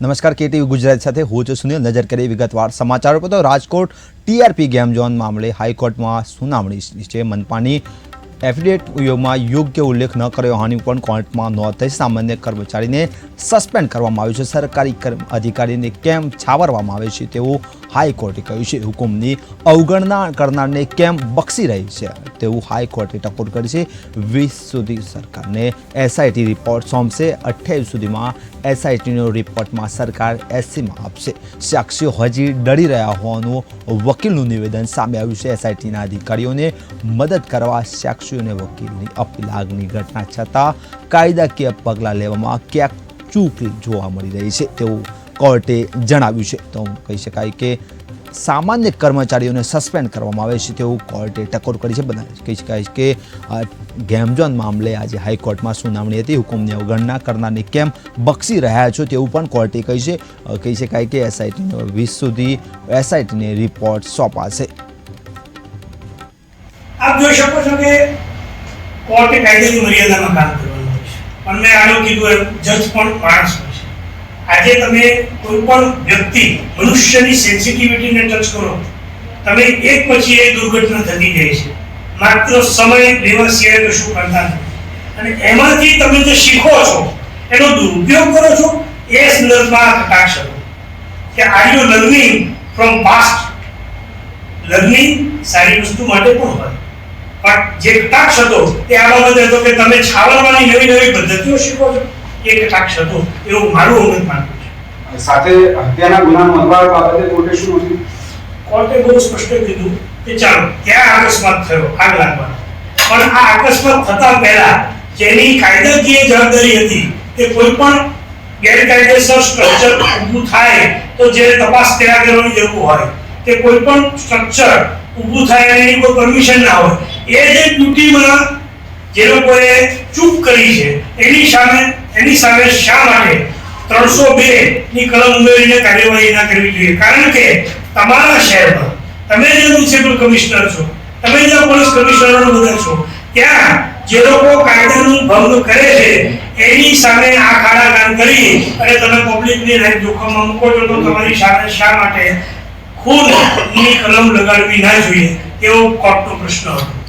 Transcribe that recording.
નમસ્કાર, કેટીવી ગુજરાત સાથે હું છું સુનિલ. નજર કરી વિગતવાર સમાચારો પર તો રાજકોટ ટીઆરપી ગેમ ઝોન મામલે હાઈકોર્ટમાં સુનાવણી છે મનપાની એફિડેટ યોગમાં યોગ્ય ઉલ્લેખ ન કર્યો હોવાની પણ કોર્ટમાં નોંધ થઈ. સામાન્ય કર્મચારીને સસ્પેન્ડ કરવામાં આવ્યું છે. સરકારી અધિકારીને કેમ છાવરવામાં આવે છે તેવું હાઈકોર્ટે કહ્યું છે. હુકુમની અવગણના કરનારને કેમ બક્ષી રહી છે તેવું હાઈકોર્ટે ટકોર કરી છે. વીસ સુધી સરકારને એસઆઈટી રિપોર્ટ સોંપશે. અઠ્યાવીસ સુધીમાં એસઆઈટીનો રિપોર્ટમાં સરકાર એસસીમાં આપશે. સાક્ષીઓ હજી ડરી રહ્યા હોવાનું વકીલનું નિવેદન સામે આવ્યું છે. એસઆઈટીના અધિકારીઓને મદદ કરવા સાક્ષીઓને વકીલની અપલાગની ઘટના છતાં કાયદાકીય પગલાં લેવામાં ક્યાંક ચૂક જોવા મળી રહી છે તેવું કોર્ટે જણાવ્યું છે. તો કહી શકાય કે સામાન્ય કર્મચારીઓને સસ્પેન્ડ કરવામાં આવે છે તેવું કોર્ટે ટકોર કરી છે. બધા કહી શકાય કે ગેમઝોન મામલે આજે હાઈકોર્ટમાં સુનાવણી હતી. હુકુમની અવગણના કરનારને કેમ બક્ષી રહ્યા છો તેવું પણ કોર્ટે કહી છે. કહી શકાય કે એસઆઈટીનો વીસ સુધી એસઆઈટીને રિપોર્ટ સોંપાશે. આપ જોઈ શકો છો કે કોર્ટે કાયદાની મર્યાદામાં કામ કરવાનું હોય છે. પણ મેં આનું કીધું એમ, જજ પણ માણસ હોય છે. આજે તમે કોઈ પણ વ્યક્તિ મનુષ્યની સેન્સિટિવિટીને ટચ કરો, તમે એક પછી એક દુર્ઘટના થતી જાય છે. માત્ર સમય, લેવા સિવાય કશું કરતા નથી. અને એમાંથી તમે જે શીખો છો, એનો દુરુપયોગ કરો છો, એ સંદર્ભમાં કટાક્ષ હતો. કે are you learning from past? Learning સારી વસ્તુ માટે પણ હોય પણ જે કટાક્ષ હતો તે આ બાબતે હતો કે તમે છાવરવાની નવી નવી પદ્ધતિઓ શીખો છો. એ કટાક્ષ હતો એવું મારું અમત માનવું છે. સાથે હત્યાના ગુનાનો નોંધવા બાબતે કોર્ટે શું નોંધ્યું કોર્ટે બહુ સ્પષ્ટ કીધું કે ચાલો ત્યાં અકસ્માત થયો આગ લાગવાનો. પણ આ અકસ્માત થતા પહેલા જેની કાયદાકીય જવાબદારી હતી તે કોઈ પણ ગેરકાયદેસર સ્ટ્રક્ચર ઊભું થાય તો જે તપાસ કર્યા કરવાની જરૂર હોય કે કોઈ પણ સ્ટ્રક્ચર ઊભું થાય એની કોઈ પરમિશન ના હોય એ જે ડ્યુટીમાં જે લોકોએ ચૂક કરી છે, એની સામે એની સામે શા માટે ત્રણસો બે ની કલમ ઉમેરીને કાર્યવાહી ના કરવી જોઈએ? કારણ કે તમારા શહેરમાં તમે જે મ્યુનિસિપલ કમિશનર છો, તમે જે પોલીસ કમિશનરો બધા છો, ત્યાં જે લોકો કાયદાનું ભંગ કરે છે, એની સામે આ ખાડા કામ કરી અને તમે પબ્લિકની લાઈફ જોખમમાં મૂકો છો, તો તમારી સામે શા માટે ખૂનની કલમ લગાડવી ના જોઈએ? એવો કોર્ટનો પ્રશ્ન હતો.